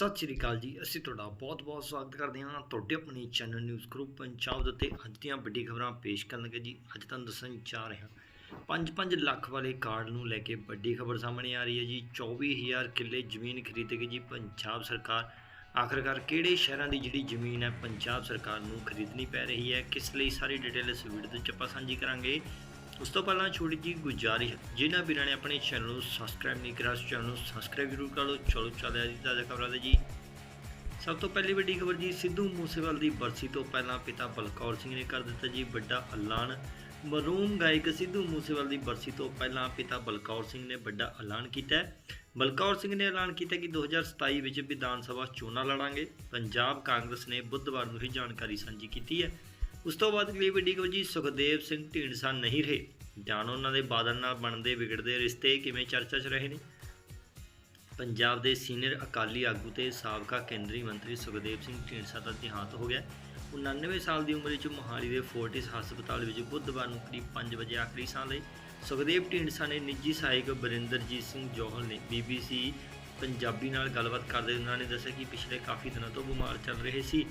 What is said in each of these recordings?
ਸਤਿ ਸ਼੍ਰੀ ਅਕਾਲ ਜੀ। ਅਸੀਂ ਤੁਹਾਡਾ ਬਹੁਤ-ਬਹੁਤ ਸਵਾਗਤ ਕਰਦੇ ਹਾਂ। ਤੁਹਾਡੇ ਆਪਣੀ ਚੈਨਲ ਨਿਊਜ਼ ਗਰੁੱਪ ਪੰਜਾਬ ਦੇ ਉੱਤੇ ਅੱਜ ਦੀਆਂ ਵੱਡੀ ਖਬਰਾਂ ਪੇਸ਼ ਕਰਨ ਲੱਗੇ ਜੀ। ਅੱਜ ਤੁਹਾਨੂੰ ਦੱਸਣ ਜਾ ਰਹੇ ਹਾਂ 5-5 ਲੱਖ ਵਾਲੇ ਕਾਰਡ ਨੂੰ ਲੈ ਕੇ ਵੱਡੀ ਖਬਰ ਸਾਹਮਣੇ ਆ ਰਹੀ ਹੈ ਜੀ। 24000 ਕਿੱਲੇ ਜ਼ਮੀਨ ਖਰੀਦੇਗੀ ਜੀ ਪੰਜਾਬ ਸਰਕਾਰ, ਆਖਰਕਾਰ ਕਿਹੜੇ ਸ਼ਹਿਰਾਂ ਦੀ ਜਿਹੜੀ ਜ਼ਮੀਨ ਹੈ, ਪੰਜਾਬ ਸਰਕਾਰ ਨੂੰ ਖਰੀਦਣੀ ਪੈ ਰਹੀ ਹੈ। ਕਿਸ ਲਈ ਸਾਰੀ ਡਿਟੇਲ ਇਸ ਵੀਡੀਓ ਦੇ ਵਿੱਚ ਆਪਾਂ ਸਾਂਝੀ ਕਰਾਂਗੇ। ਉਸ ਤੋਂ ਪਹਿਲਾਂ ਛੋਟੀ ਜੀ ਗੁਜ਼ਾਰਿਸ਼, ਜਿਨ੍ਹਾਂ ਵੀਰਾਂ ਨੇ ਆਪਣੇ ਚੈਨਲ ਨੂੰ ਸਬਸਕ੍ਰਾਈਬ ਨਹੀਂ ਕਰਿਆ, ਉਸ ਚੈਨਲ ਨੂੰ ਸਬਸਕ੍ਰਾਈਬ ਜ਼ਰੂਰ ਕਰ ਲਓ। ਚਲੋ ਚੱਲਿਆ ਜੀ, ਤਾਜ਼ਾ ਖਬਰਾਂ ਦੇ ਜੀ। ਸਭ ਤੋਂ ਪਹਿਲੀ ਵੱਡੀ ਖਬਰ ਜੀ, ਸਿੱਧੂ ਮੂਸੇਵਾਲ ਦੀ ਬਰਸੀ ਤੋਂ ਪਹਿਲਾਂ ਪਿਤਾ ਬਲਕੌਰ ਸਿੰਘ ਨੇ ਕਰ ਦਿੱਤਾ ਜੀ ਵੱਡਾ ਐਲਾਨ। ਮਰੂਮ ਗਾਇਕ ਸਿੱਧੂ ਮੂਸੇਵਾਲ ਦੀ ਬਰਸੀ ਤੋਂ ਪਹਿਲਾਂ ਪਿਤਾ ਬਲਕੌਰ ਸਿੰਘ ਨੇ ਵੱਡਾ ਐਲਾਨ ਕੀਤਾ ਬਲਕੌਰ ਸਿੰਘ ਨੇ ਐਲਾਨ ਕੀਤਾ ਕਿ 2027 ਵਿੱਚ ਵਿਧਾਨ ਸਭਾ ਚੋਣਾਂ ਲੜਾਂਗੇ। ਪੰਜਾਬ ਕਾਂਗਰਸ ਨੇ ਬੁੱਧਵਾਰ ਨੂੰ ਇਹ ਜਾਣਕਾਰੀ ਸਾਂਝੀ ਕੀਤੀ ਹੈ। ਉਸ ਤੋਂ ਬਾਅਦ ਅਗਲੀ ਵੱਡੀ ਖਬਰ ਜੀ, ਸੁਖਦੇਵ ਸਿੰਘ ਢੀਂਡਸਾ ਨਹੀਂ ਰਹੇ। ਜਾਣੋ ਉਹਨਾਂ ਦੇ ਬਾਦਲ ਨਾਲ ਬਣਦੇ, ਵਿਗੜਦੇ ਰਿਸ਼ਤੇ ਕਿਵੇਂ ਚਰਚਾ 'ਚ ਰਹੇ ਨੇ? ਪੰਜਾਬ ਦੇ ਸੀਨੀਅਰ ਅਕਾਲੀ ਆਗੂ ਤੇ ਸਾਬਕਾ ਕੇਂਦਰੀ ਮੰਤਰੀ ਸੁਖਦੇਵ ਸਿੰਘ ਢੀਂਡਸਾ ਦਾ ਦੇਹਾਂਤ ਹੋ ਗਿਆ। 99 ਸਾਲ ਦੀ ਉਮਰ ਵਿੱਚ ਮੋਹਾਲੀ ਦੇ ਫੋਰਟਿਸ ਹਸਪਤਾਲ ਵਿੱਚ ਬੁੱਧਵਾਰ ਨੂੰ ਕਰੀਬ 5 ਵਜੇ ਆਖਰੀ ਸਾਹ ਲਈ ਸੁਖਦੇਵ ਢੀਂਡਸਾ ਨੇ ਨਿੱਜੀ ਸਹਾਇਕ ਬਰਿੰਦਰਜੀਤ ਸਿੰਘ ਜੋਹਲ ਨੇ BBC ਪੰਜਾਬੀ ਨਾਲ ਗੱਲਬਾਤ ਕਰਦੇ ਉਹਨਾਂ ਨੇ ਦੱਸਿਆ ਕਿ ਪਿਛਲੇ ਕਾਫੀ ਦਿਨਾਂ ਤੋਂ ਬਿਮਾਰ ਚੱਲ ਰਹੇ ਸੀ।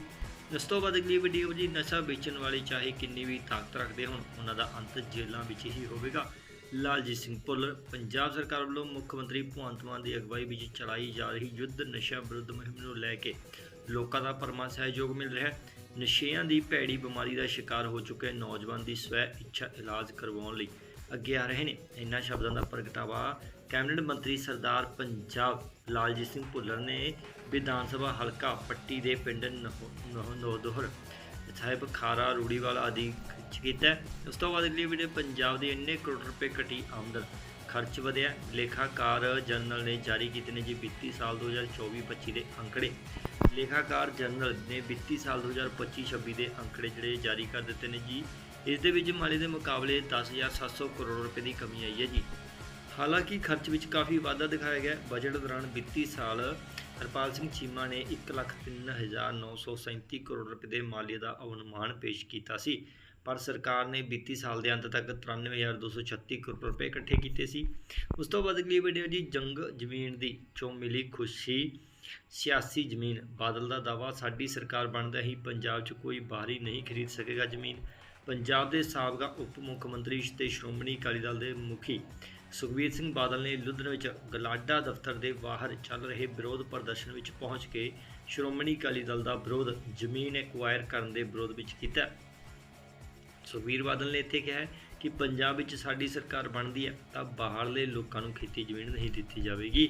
ਇਸ ਤੋਂ ਬਾਅਦ ਅਗਲੀ ਵੀਡੀਓ ਜੀ ਨਸ਼ਾ ਵੇਚਣ ਵਾਲੇ ਚਾਹੇ ਕਿੰਨੀ ਵੀ ਤਾਕਤ ਰੱਖਦੇ ਹੋਣ, ਉਹਨਾਂ ਦਾ ਅੰਤ ਜੇਲ੍ਹਾਂ ਵਿੱਚ ਹੀ ਹੋਵੇਗਾ। ਲਾਲਜੀਤ ਸਿੰਘ ਭੁੱਲਰ, ਪੰਜਾਬ ਸਰਕਾਰ ਵੱਲੋਂ ਮੁੱਖ ਮੰਤਰੀ ਭਗਵੰਤ ਮਾਨ ਦੀ ਅਗਵਾਈ ਵਿੱਚ ਚਲਾਈ ਜਾ ਰਹੀ ਯੁੱਧ ਨਸ਼ਾ ਵਿਰੁੱਧ ਮੁਹਿੰਮ ਨੂੰ ਲੈ ਕੇ ਲੋਕਾਂ ਦਾ ਪਰਮਾ ਸਹਿਯੋਗ ਮਿਲ ਰਿਹਾ ਹੈ। ਨਸ਼ਿਆਂ ਦੀ ਭੈੜੀ ਬਿਮਾਰੀ ਦਾ ਸ਼ਿਕਾਰ ਹੋ ਚੁੱਕੇ ਨੌਜਵਾਨ ਦੀ ਸਵੈ ਇੱਛਾ ਇਲਾਜ ਕਰਵਾਉਣ ਲਈ ਅੱਗੇ ਆ ਰਹੇ ਨੇ। ਇਹਨਾਂ ਸ਼ਬਦਾਂ ਦਾ ਪ੍ਰਗਟਾਵਾ ਕੈਬਨਿਟ ਮੰਤਰੀ ਸਰਦਾਰ ਪੰਜਾਬ ਲਾਲਜੀਤ ਸਿੰਘ ਭੁੱਲਰ ਨੇ ਵਿਧਾਨ ਸਭਾ ਹਲਕਾ ਪੱਟੀ ਦੇ ਪਿੰਡ ਨਹੋਦੋਹਰ ਸਾਹਿਬ ਖਾਰਾ ਰੂੜੀਵਾਲਾ ਆਦਿ ਖਰਚ ਕੀਤਾ। ਉਸ ਤੋਂ ਬਾਅਦ ਅਗਲੀ ਵੀਡੀਓ ਪੰਜਾਬ ਦੇ ਇੰਨੇ ਕਰੋੜ ਰੁਪਏ ਘਟੀ ਆਮਦਨ। ਖਰਚ ਵਧਿਆ। ਲੇਖਾਕਾਰ ਜਨਰਲ ਨੇ ਜਾਰੀ ਕੀਤੇ ਨੇ ਜੀ ਵਿੱਤੀ ਸਾਲ 2024-25 ਦੇ ਅੰਕੜੇ। ਲੇਖਾਕਾਰ ਜਨਰਲ ਨੇ ਵਿੱਤੀ ਸਾਲ 2025-26 ਦੇ ਅੰਕੜੇ ਜਿਹੜੇ ਜਾਰੀ ਕਰ ਦਿੱਤੇ ਨੇ ਜੀ। ਇਸ ਦੇ ਵਿੱਚ ਮਾਲੀ ਦੇ ਮੁਕਾਬਲੇ 10700 ਕਰੋੜ ਰੁਪਏ ਦੀ ਕਮੀ ਆਈ ਹੈ ਜੀ। ਹਾਲਾਂਕਿ ਖਰਚ ਵਿੱਚ ਕਾਫੀ ਵਾਧਾ ਦਿਖਾਇਆ ਗਿਆ। ਬਜਟ ਦੌਰਾਨ ਵਿੱਤੀ ਸਾਲ ਹਰਪਾਲ ਸਿੰਘ ਚੀਮਾ ਨੇ 103937 ਕਰੋੜ ਰੁਪਏ ਦੇ ਮਾਲੀਏ ਦਾ ਅਨੁਮਾਨ ਪੇਸ਼ ਕੀਤਾ ਸੀ। ਪਰ ਸਰਕਾਰ ਨੇ ਵਿੱਤੀ ਸਾਲ ਦੇ ਅੰਤ ਤੱਕ 93236 ਕਰੋੜ ਰੁਪਏ ਇਕੱਠੇ ਕੀਤੇ ਸੀ। ਉਸ ਤੋਂ ਬਾਅਦ ਅਗਲੀ ਵੀਡੀਓ ਜੀ, ਜੰਗ ਜ਼ਮੀਨ ਦੀ, ਚੋਂ ਮਿਲੀ ਖੁਸ਼ੀ। ਸਿਆਸੀ ਜ਼ਮੀਨ, ਬਾਦਲ ਦਾ ਦਾਵਾ ਸਾਡੀ ਸਰਕਾਰ ਬਣਦਾ ਹੀ ਪੰਜਾਬ 'ਚ ਕੋਈ ਬਾਹਰੀ ਨਹੀਂ ਖਰੀਦ ਸਕੇਗਾ ਜ਼ਮੀਨ। ਪੰਜਾਬ ਦੇ ਸਾਬਕਾ ਉਪ ਮੁੱਖ ਮੰਤਰੀ ਤੇ ਸ਼੍ਰੋਮਣੀ ਅਕਾਲੀ ਦਲ ਦੇ ਮੁਖੀ ਸੁਖਬੀਰ ਸਿੰਘ ਬਾਦਲ ਨੇ ਲੁਧਿਆਣਾ ਵਿੱਚ ਗਲਾਡਾ ਦਫ਼ਤਰ ਦੇ ਬਾਹਰ ਚੱਲ ਰਹੇ ਵਿਰੋਧ ਪ੍ਰਦਰਸ਼ਨ ਵਿੱਚ ਪਹੁੰਚ ਕੇ ਸ਼੍ਰੋਮਣੀ ਅਕਾਲੀ ਦਲ ਦਾ ਵਿਰੋਧ ਜ਼ਮੀਨ ਐਕਵਾਇਰ ਕਰਨ ਦੇ ਵਿਰੋਧ ਵਿੱਚ ਕੀਤਾ। ਸੁਖਬੀਰ ਬਾਦਲ ਨੇ ਇੱਥੇ ਕਿਹਾ ਕਿ ਪੰਜਾਬ ਵਿੱਚ ਸਾਡੀ ਸਰਕਾਰ ਬਣਦੀ ਹੈ, ਤਾਂ ਬਾਹਰਲੇ ਲੋਕਾਂ ਨੂੰ ਖੇਤੀ ਜ਼ਮੀਨ ਨਹੀਂ ਦਿੱਤੀ ਜਾਵੇਗੀ।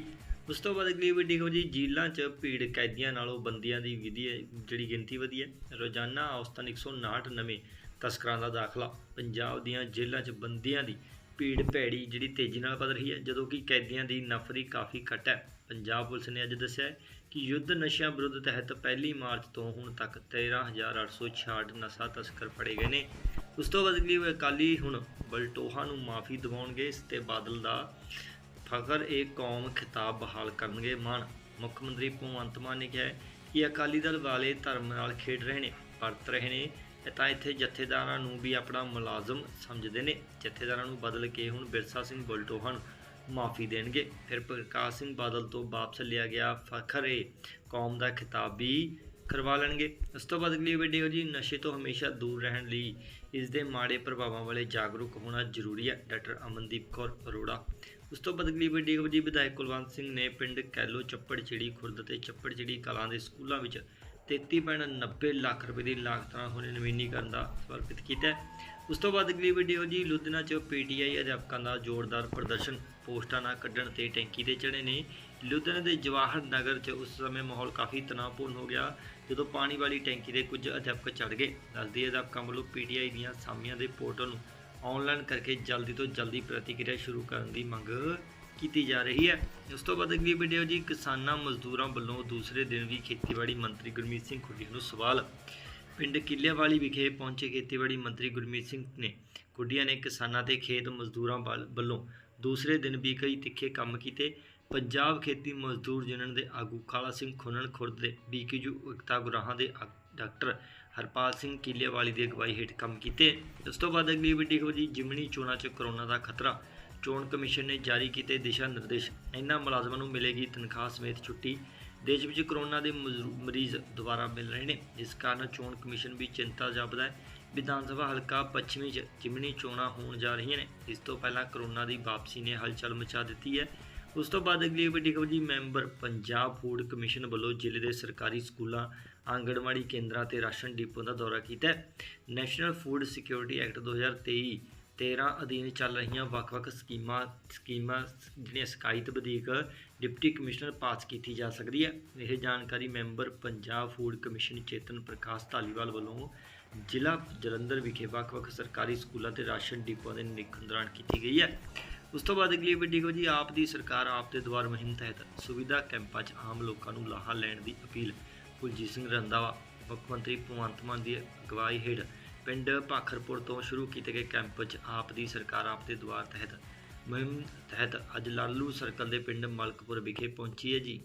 ਉਸ ਤੋਂ ਬਾਅਦ ਅਗਲੀ ਵੱਡੀ ਖਬਰ ਜੀ, ਜੇਲ੍ਹਾਂ 'ਚ ਭੀੜ ਕੈਦੀਆਂ ਨਾਲੋਂ ਬੰਦੀਆਂ ਦੀ ਵਿਧੀ ਜਿਹੜੀ ਗਿਣਤੀ ਵਧੀ ਹੈ। ਰੋਜ਼ਾਨਾ ਔਸਤਨ 159 ਨਵੇਂ ਤਸਕਰਾਂ ਦਾ ਦਾਖਲਾ। ਪੰਜਾਬ ਦੀਆਂ ਜੇਲ੍ਹਾਂ 'ਚ ਬੰਦੀਆਂ ਦੀ ਭੀੜ ਭੈੜੀ ਜਿਹੜੀ ਤੇਜ਼ੀ ਨਾਲ ਵੱਧ ਰਹੀ ਹੈ, ਜਦੋਂ ਕਿ ਕੈਦੀਆਂ ਦੀ ਨਫਰੀ ਕਾਫੀ ਘੱਟ ਹੈ। ਪੰਜਾਬ ਪੁਲਿਸ ਨੇ ਅੱਜ ਦੱਸਿਆ ਕਿ ਯੁੱਧ ਨਸ਼ਿਆਂ ਵਿਰੁੱਧ ਤਹਿਤ ਪਹਿਲੀ ਮਾਰਚ ਤੋਂ ਹੁਣ ਤੱਕ 13866 ਨਸ਼ਾ ਤਸਕਰ ਫੜੇ ਗਏ ਨੇ। ਉਸ ਤੋਂ ਬਾਅਦ ਅਗਲੀ ਅਕਾਲੀ ਹੁਣ ਬਲਟੋਹਾ ਨੂੰ ਮਾਫੀ ਦਿਵਾਉਣਗੇ। ਇਸ ਤੇ ਬਾਦਲ ਦਾ ਫਖਰ, ਇਹ ਕੌਮ ਖਿਤਾਬ ਬਹਾਲ ਕਰਨਗੇ ਮਾਨ ਮੁੱਖ ਮੰਤਰੀ ਭਗਵੰਤ ਮਾਨ ਨੇ ਕਿਹਾ ਕਿ ਅਕਾਲੀ ਦਲ ਵਾਲੇ ਧਰਮ ਨਾਲ ਖੇਡ ਰਹੇ ਨੇ, ਵਰਤ ਰਹੇ ਨੇ। ਤਾਂ ਇੱਥੇ ਜਥੇਦਾਰਾਂ ਨੂੰ ਵੀ ਆਪਣਾ ਮੁਲਾਜ਼ਮ ਸਮਝਦੇ ਨੇ। ਜਥੇਦਾਰਾਂ ਨੂੰ ਬਦਲ ਕੇ ਹੁਣ ਬਿਰਸਾ ਸਿੰਘ ਬਲਟੋਹਾ ਨੂੰ ਮਾਫੀ ਦੇਣਗੇ। ਫਿਰ ਪ੍ਰਕਾਸ਼ ਸਿੰਘ ਬਾਦਲ ਤੋਂ ਵਾਪਸ ਲਿਆ ਗਿਆ ਫਖਰ। ਏ ਕੌਮ ਦਾ ਖਿਤਾਬ ਵੀ ਕਰਵਾ ਲੈਣਗੇ। ਉਸ ਤੋਂ ਬਾਅਦ ਅਗਲੀ ਵੀਡੀਓ ਜੀ, ਨਸ਼ੇ ਤੋਂ ਹਮੇਸ਼ਾ ਦੂਰ ਰਹਿਣ ਲਈ ਇਸ ਦੇ ਮਾੜੇ ਪ੍ਰਭਾਵਾਂ ਵਾਲੇ ਜਾਗਰੂਕ ਹੋਣਾ ਜ਼ਰੂਰੀ ਹੈ। ਡਾਕਟਰ ਅਮਨਦੀਪ ਕੌਰ ਅਰੋੜਾ। ਉਸ ਤੋਂ ਬਾਅਦ ਅਗਲੀ ਵੀਡੀਓ ਜੀ ਵਿਧਾਇਕ ਕੁਲਵੰਤ ਸਿੰਘ ਨੇ ਪਿੰਡ ਕੈਲੋ ਚੱਪੜ ਚਿੜੀ ਖੁਰਦ ਤੇ ਚੱਪੜ ਚਿੜੀ ਕਲਾਂ ਦੇ ਸਕੂਲਾਂ ਵਿੱਚ 33.90 ਲੱਖ ਰੁਪਏ ਦੀ ਲਾਗਤ ਨਾਲ ਹੋਣੇ ਨਵੀਨੀਕਰਨ ਦਾ ਸਮਰਪਿਤ ਕੀਤਾ ਉਸ ਤੋਂ ਬਾਅਦ ਅਗਲੀ ਵੀਡੀਓ ਜੀ ਲੁਧਿਆਣਾ 'ਚ ਪੀਟੀਆਈ ਅਧਿਆਪਕਾਂ ਦਾ ਜ਼ੋਰਦਾਰ ਪ੍ਰਦਰਸ਼ਨ। ਪੋਸਟਾਂ ਨਾ ਕੱਢਣ ਤੇ ਟੈਂਕੀ ਦੇ ਚੜੇ ਨੇ। ਲੁਧਿਆਣਾ ਦੇ ਜਵਾਹਰ ਨਗਰ 'ਚ ਉਸ ਸਮੇਂ ਮਾਹੌਲ ਕਾਫੀ ਤਣਾਅਪੂਰਨ ਹੋ ਗਿਆ। ਜਦੋਂ ਪਾਣੀ ਵਾਲੀ ਟੈਂਕੀ ਦੇ ਕੁਝ ਅਧਿਆਪਕ ਚੜ ਗਏ। ਦੱਸਦੀ ਅਧਿਆਪਕਾਂ ਵੱਲੋਂ ਪੀਟੀਆਈ ਦੀਆਂ ਸਾਮੀਆਂ ਦੇ ਪੋਰਟਲ ਨੂੰ ਆਨਲਾਈਨ ਕਰਕੇ ਜਲਦੀ ਤੋਂ ਜਲਦੀ ਪ੍ਰਤੀਕਿਰਿਆ ਸ਼ੁਰੂ ਕਰਨ ਦੀ ਮੰਗ ਕੀਤੀ ਜਾ ਰਹੀ ਹੈ। ਉਸ ਤੋਂ ਬਾਅਦ ਅਗਲੀ ਵੀਡੀਓ ਜੀ ਕਿਸਾਨਾਂ ਮਜ਼ਦੂਰਾਂ ਵੱਲੋਂ ਦੂਸਰੇ ਦਿਨ ਵੀ ਖੇਤੀਬਾੜੀ ਮੰਤਰੀ ਗੁਰਮੀਤ ਸਿੰਘ ਖੁੱਡੀਆਂ ਨੂੰ ਸਵਾਲ। ਪਿੰਡ ਕਿੱਲਿਆਵਾਲੀ ਵਿਖੇ ਪਹੁੰਚੇ ਖੇਤੀਬਾੜੀ ਮੰਤਰੀ ਗੁਰਮੀਤ ਸਿੰਘ ਨੇ ਖੁੱਡੀਆਂ ਨੇ ਕਿਸਾਨਾਂ ਤੇ ਖੇਤ ਮਜ਼ਦੂਰਾਂ ਵੱਲ- ਵੱਲੋਂ ਦੂਸਰੇ ਦਿਨ ਵੀ ਕਈ ਤਿੱਖੇ ਕੰਮ ਕੀਤੇ। ਪੰਜਾਬ ਖੇਤੀ ਮਜ਼ਦੂਰ ਯੂਨੀਅਨ ਦੇ ਆਗੂ ਕਾਲਾ ਸਿੰਘ ਖੁੰਨਣ ਖੁਰਦ ਦੇ ਬੀਕੇਯੂ ਇਕਤਾ ਗੁਰਾਹਾਂ ਦੇ ਆ- ਡਾਕਟਰ ਹਰਪਾਲ ਸਿੰਘ ਕੀਲੇਵਾਲੀ ਦੀ ਅਗਵਾਈ ਹੇਠ ਕੰਮ ਕੀਤੇ। ਇਸ ਤੋਂ ਬਾਅਦ ਅਗਲੀ ਵੱਡੀ ਖਬਰ ਜੀ ਜਿਮਣੀ ਚੋਣਾਂ 'ਚ ਕਰੋਨਾ ਦਾ ਖਤਰਾ ਚੋਣ ਕਮਿਸ਼ਨ ਨੇ ਜਾਰੀ ਕੀਤੇ ਦਿਸ਼ਾ ਨਿਰਦੇਸ਼। ਇਹਨਾਂ ਮੁਲਾਜ਼ਮਾਂ ਨੂੰ ਮਿਲੇਗੀ ਤਨਖਾਹ ਸਮੇਤ ਛੁੱਟੀ। ਦੇਸ਼ ਵਿੱਚ ਕਰੋਨਾ ਦੇ ਮਜ਼ਰੂ- ਮਰੀਜ਼ ਦੁਬਾਰਾ ਮਿਲ ਰਹੇ ਨੇ, ਜਿਸ ਕਾਰਨ ਚੋਣ ਕਮਿਸ਼ਨ ਵੀ ਚਿੰਤਾ ਜਾਪਦਾ ਹੈ। ਵਿਧਾਨ ਸਭਾ ਹਲਕਾ ਪੱਛਮੀ 'ਚ ਜਿਮਣੀ ਚੋਣਾਂ ਹੋਣ ਜਾ ਰਹੀਆਂ ਨੇ। ਇਸ ਤੋਂ ਪਹਿਲਾਂ ਕਰੋਨਾ ਦੀ ਵਾਪਸੀ ਨੇ ਹਲਚਲ ਮਚਾ ਦਿੱਤੀ ਹੈ। ਉਸ ਤੋਂ ਬਾਅਦ ਅਗਲੀ ਵੱਡੀ ਖਬਰ ਜੀ ਮੈਂਬਰ ਪੰਜਾਬ ਫੂਡ ਕਮਿਸ਼ਨ ਵੱਲੋਂ ਜ਼ਿਲ੍ਹੇ ਦੇ ਸਰਕਾਰੀ ਸਕੂਲਾਂ, ਆਂਗਣਵਾੜੀ ਕੇਂਦਰਾਂ ਤੇ ਰਾਸ਼ਨ ਡਿਪੋ ਦਾ ਦੌਰਾ ਕੀਤਾ ਨੈਸ਼ਨਲ ਫੂਡ ਸਿਕਿਉਰਿਟੀ ਐਕਟ 2023 13 ਅਧੀਨ ਚੱਲ ਰਹੀਆਂ ਵੱਖ-ਵੱਖ ਸਕੀਮਾਂ ਸਕੀਮਾਂ ਜਿਹੜੀਆਂ ਸ਼ਿਕਾਇਤ ਵਧੀਕ ਡਿਪਟੀ ਕਮਿਸ਼ਨਰ ਪਾਸ ਕੀਤੀ ਜਾ ਸਕਦੀ ਹੈ। ਇਹ ਜਾਣਕਾਰੀ member Punjab food commission Chetan Prakash Dhaliwal ਵੱਲੋਂ ਜ਼ਿਲ੍ਹਾ ਜਲੰਧਰ ਵਿਖੇ ਵੱਖ-ਵੱਖ ਸਰਕਾਰੀ ਸਕੂਲਾਂ ਤੇ ਰਾਸ਼ਨ ਡਿਪੋਆਂ ਦੇ ਨਿਰੀਖਣ ਦੌਰਾਨ ਕੀਤੀ ਗਈ ਹੈ। ਉਸ ਤੋਂ ਬਾਅਦ ਅਗਲੀ ਵੱਡੀ ਖਬਰ ਜੀ ਆਪ ਦੀ ਸਰਕਾਰ ਆਪ ਦੇ ਦੁਆਰ ਮੁਹਿੰਮ ਤਹਿਤ ਸੁਵਿਧਾ ਕੈਂਪਾਂ 'ਚ ਆਮ ਲੋਕਾਂ ਨੂੰ ਲਾਹਾ ਲੈਣ ਦੀ ਅਪੀਲ। ਕੁਲਜੀਤ ਸਿੰਘ ਰੰਧਾਵਾ, ਮੁੱਖ ਮੰਤਰੀ ਭਗਵੰਤ ਮਾਨ ਦੀ ਅਗਵਾਈ ਹੇਠ ਪਿੰਡ ਭਾਖਰਪੁਰ ਤੋਂ ਸ਼ੁਰੂ ਕੀਤੇ ਗਏ ਕੈਂਪ 'ਚ ਆਪ ਦੀ ਸਰਕਾਰ ਆਪ ਦੇ ਦੁਆਰ ਤਹਿਤ ਮੁਹਿੰਮ ਤਹਿਤ ਅੱਜ ਲਾਲੂ ਸਰਕਲ ਦੇ ਪਿੰਡ ਮਲਕਪੁਰ ਵਿਖੇ ਪਹੁੰਚੀ ਹੈ ਜੀ।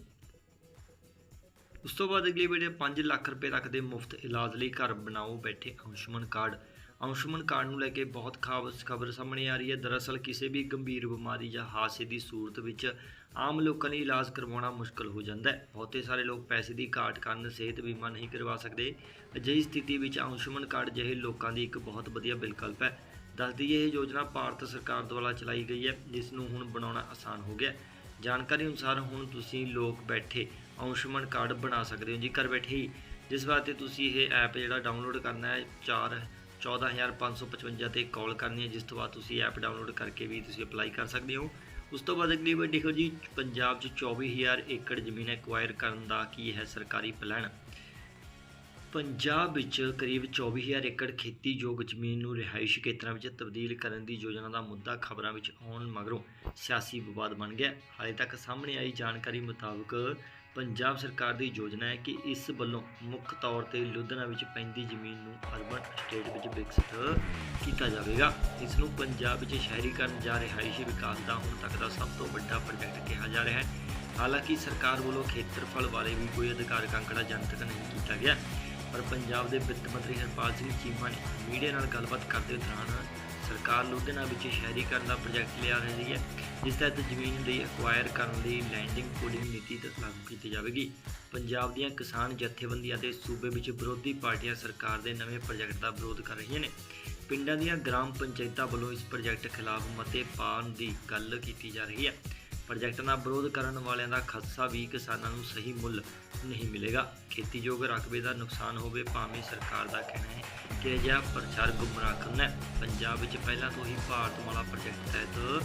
ਉਸ ਤੋਂ ਬਾਅਦ ਅਗਲੀ ਵੀਡੀਓ 5 ਲੱਖ ਰੁਪਏ ਤੱਕ ਦੇ ਮੁਫਤ ਇਲਾਜ ਲਈ ਘਰ ਬਣਾਓ ਬੈਠੇ ਆਯੁਸ਼ਮਾਨ ਕਾਰਡ ਆਯੁਸ਼ਮਾਨ ਕਾਰਡ ਨੂੰ ਲੈ ਕੇ ਬਹੁਤ ਖਾਸ ਖਬਰ ਸਾਹਮਣੇ ਆ ਰਹੀ ਹੈ। ਦਰਅਸਲ ਕਿਸੇ ਵੀ ਗੰਭੀਰ ਬਿਮਾਰੀ ਜਾਂ ਹਾਦਸੇ ਦੀ ਸੂਰਤ ਵਿੱਚ ਆਮ ਲੋਕਾਂ ਲਈ ਇਲਾਜ ਕਰਵਾਉਣਾ ਮੁਸ਼ਕਲ ਹੋ ਜਾਂਦਾ ਹੈ। ਬਹੁਤੇ ਸਾਰੇ ਲੋਕ ਪੈਸੇ ਦੀ ਘਾਟ ਕਾਰਨ ਸਿਹਤ ਬੀਮਾ ਨਹੀਂ ਕਰਵਾ ਸਕਦੇ। ਅਜਿਹੀ ਸਥਿਤੀ ਵਿੱਚ ਆਯੁਸ਼ਮਾਨ ਕਾਰਡ ਜਿਹੇ ਲੋਕਾਂ ਦੀ ਇੱਕ ਬਹੁਤ ਵਧੀਆ ਵਿਕਲਪ ਹੈ। ਦੱਸਦੀ ਇਹ ਯੋਜਨਾ ਭਾਰਤ ਸਰਕਾਰ ਦੁਆਰਾ ਚਲਾਈ ਗਈ ਹੈ, ਜਿਸ ਨੂੰ ਹੁਣ ਬਣਾਉਣਾ ਆਸਾਨ ਹੋ ਗਿਆ ਜਾਣਕਾਰੀ ਅਨੁਸਾਰ ਹੁਣ ਤੁਸੀਂ ਲੋਕ ਬੈਠੇ ਆਯੁਸ਼ਮਾਨ ਕਾਰਡ ਬਣਾ ਸਕਦੇ ਹੋ। ਜੀ ਘਰ ਬੈਠੇ ਹੀ। ਜਿਸ ਵਾਸਤੇ ਤੁਸੀਂ ਇਹ ਐਪ ਜਿਹੜਾ ਡਾਊਨਲੋਡ ਕਰਨਾ ਹੈ 4 14555 ਤੇ ਕਾਲ ਕਰਨੀ ਹੈ, ਜਿਸ ਤੋਂ ਬਾਅਦ ਤੁਸੀਂ ਐਪ ਡਾਊਨਲੋਡ ਕਰਕੇ ਵੀ ਤੁਸੀਂ ਅਪਲਾਈ ਕਰ ਸਕਦੇ ਹੋ। ਉਸ ਤੋਂ ਬਾਅਦ ਅਗਲੀ ਵਾਰ ਦੇਖੋ ਜੀ, ਪੰਜਾਬ 'ਚ 24000 ਏਕੜ ਜ਼ਮੀਨ ਐਕਵਾਇਰ ਕਰਨ ਦਾ ਕੀ ਹੈ ਸਰਕਾਰੀ ਪਲਾਨ ਪੰਜਾਬ ਵਿੱਚ ਕਰੀਬ 24000 ਏਕੜ ਖੇਤੀਯੋਗ ਜ਼ਮੀਨ ਨੂੰ ਰਿਹਾਇਸ਼ੀ ਖੇਤਰਾਂ ਵਿੱਚ ਤਬਦੀਲ ਕਰਨ ਦੀ ਯੋਜਨਾ ਦਾ ਮੁੱਦਾ ਖਬਰਾਂ ਵਿੱਚ ਆਉਣ ਮਗਰੋਂ ਸਿਆਸੀ ਵਿਵਾਦ ਬਣ ਗਿਆ। ਹਾਲੇ ਤੱਕ ਸਾਹਮਣੇ ਆਈ ਜਾਣਕਾਰੀ ਮੁਤਾਬਕ ਪੰਜਾਬ ਸਰਕਾਰ ਦੀ ਯੋਜਨਾ ਹੈ ਕਿ ਇਸ ਵੱਲੋਂ ਮੁੱਖ ਤੌਰ ਤੇ ਲੁਧਿਆਣਾ ਵਿੱਚ ਪੈਂਦੀ ਜ਼ਮੀਨ ਨੂੰ ਅਰਬਨ ਸਟੇਟ ਵਿੱਚ ਵਿਕਸਿਤ ਕੀਤਾ ਜਾਵੇਗਾ। ਇਸ ਨੂੰ ਪੰਜਾਬ ਵਿੱਚ ਸ਼ਹਿਰੀਕਰਨ ਜਾਂ ਰਿਹਾਇਸ਼ੀ ਵਿਕਾਸ ਦਾ ਹੁਣ ਤੱਕ ਦਾ ਸਭ ਤੋਂ ਵੱਡਾ ਪ੍ਰੋਜੈਕਟ ਕਿਹਾ ਜਾ ਰਿਹਾ ਹੈ। ਹਾਲਾਂਕਿ ਸਰਕਾਰ ਵੱਲੋਂ ਖੇਤਰਫਲ ਬਾਰੇ ਵੀ ਕੋਈ ਅਧਿਕਾਰਕ ਅੰਕੜਾ ਜਨਤਕ ਨਹੀਂ ਕੀਤਾ ਗਿਆ, ਪਰ ਪੰਜਾਬ ਦੇ ਵਿੱਤ ਮੰਤਰੀ ਹਰਪਾਲ ਸਿੰਘ ਚੀਮਾ ਨੇ ਮੀਡੀਆ ਨਾਲ ਗੱਲਬਾਤ ਕਰਦੇ ਦੌਰਾਨ ਸਰਕਾਰ ਲੁਧਿਆਣਾ ਵਿੱਚ ਸ਼ਹਿਰੀਕਰਨ ਦਾ ਪ੍ਰੋਜੈਕਟ ਲਿਆ ਰਹੀ ਹੈ ਜਿਸ ਤਹਿਤ ਜ਼ਮੀਨ ਲਈ ਅਕਵਾਇਰ ਕਰਨ ਲਈ ਲੈਂਡਿੰਗ ਪੂਲਿੰਗ ਨੀਤੀ ਲਾਗੂ ਕੀਤੀ ਜਾਵੇਗੀ। ਪੰਜਾਬ ਦੀਆਂ ਕਿਸਾਨ ਜਥੇਬੰਦੀਆਂ ਤੇ ਸੂਬੇ ਵਿੱਚ ਵਿਰੋਧੀ ਪਾਰਟੀਆਂ ਸਰਕਾਰ ਦੇ ਨਵੇਂ ਪ੍ਰੋਜੈਕਟ ਦਾ ਵਿਰੋਧ ਕਰ ਰਹੀਆਂ ਨੇ। ਪਿੰਡਾਂ ਦੀਆਂ ਗ੍ਰਾਮ ਪੰਚਾਇਤਾਂ ਵੱਲੋਂ ਇਸ ਪ੍ਰੋਜੈਕਟ ਖਿਲਾਫ ਮਤੇ ਪਾਉਣ ਦੀ ਗੱਲ ਕੀਤੀ ਜਾ ਰਹੀ ਹੈ। ਪ੍ਰੋਜੈਕਟ ਦਾ ਵਿਰੋਧ ਕਰਨ ਵਾਲਿਆਂ ਦਾ ਖਦਸ਼ਾ ਵੀ ਕਿਸਾਨਾਂ ਨੂੰ ਸਹੀ ਮੁੱਲ ਨਹੀਂ ਮਿਲੇਗਾ। ਖੇਤੀਯੋਗ ਰਕਬੇ ਦਾ ਨੁਕਸਾਨ ਹੋਵੇ ਭਾਵੇਂ ਸਰਕਾਰ ਦਾ ਕਹਿਣਾ ਹੈ ਕਿ ਅਜਿਹਾ ਪ੍ਰਚਾਰ ਗੁੰਮਰਾਹ ਕਰਨਾ ਹੈ। ਪੰਜਾਬ ਵਿੱਚ ਪਹਿਲਾਂ ਤੋਂ ਹੀ ਭਾਰਤਮਾਲਾ ਪ੍ਰੋਜੈਕਟ ਤਹਿਤ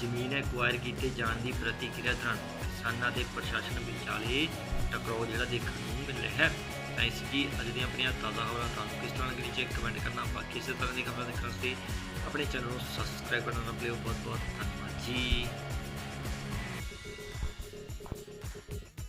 ਜ਼ਮੀਨ ਐਕਵਾਇਰ ਕੀਤੇ ਜਾਣ ਦੀ ਪ੍ਰਤੀਕਿਰਿਆ ਦੌਰਾਨ ਕਿਸਾਨਾਂ ਤੇ ਪ੍ਰਸ਼ਾਸਨ ਵਿਚਾਲੇ ਟਕਰਾਓ ਜਿਹੜਾ ਦੇਖਣ ਨੂੰ ਮਿਲ ਰਿਹਾ ਹੈ। ਤਾਂ ਇਸ ਜੀ ਅੱਜ ਦੀਆਂ ਆਪਣੀਆਂ ਤਾਜ਼ਾ ਖਬਰਾਂ ਤੁਹਾਨੂੰ ਕਿਸ ਤਰ੍ਹਾਂ ਲੱਗੀ ਨੀਚੇ ਕਮੈਂਟ ਕਰਨਾ। ਬਾਕੀ ਇਸੇ ਤਰ੍ਹਾਂ ਦੀ ਖਬਰਾਂ ਦੇਖਣ ਵਾਸਤੇ ਆਪਣੇ ਚੈਨਲ ਨੂੰ ਸਬਸਕ੍ਰਾਈਬ ਕਰਨਾ ਨਾ ਭੁੱਲਿਓ। ਬਹੁਤ ਬਹੁਤ ਧੰਨਵਾਦ ਜੀ।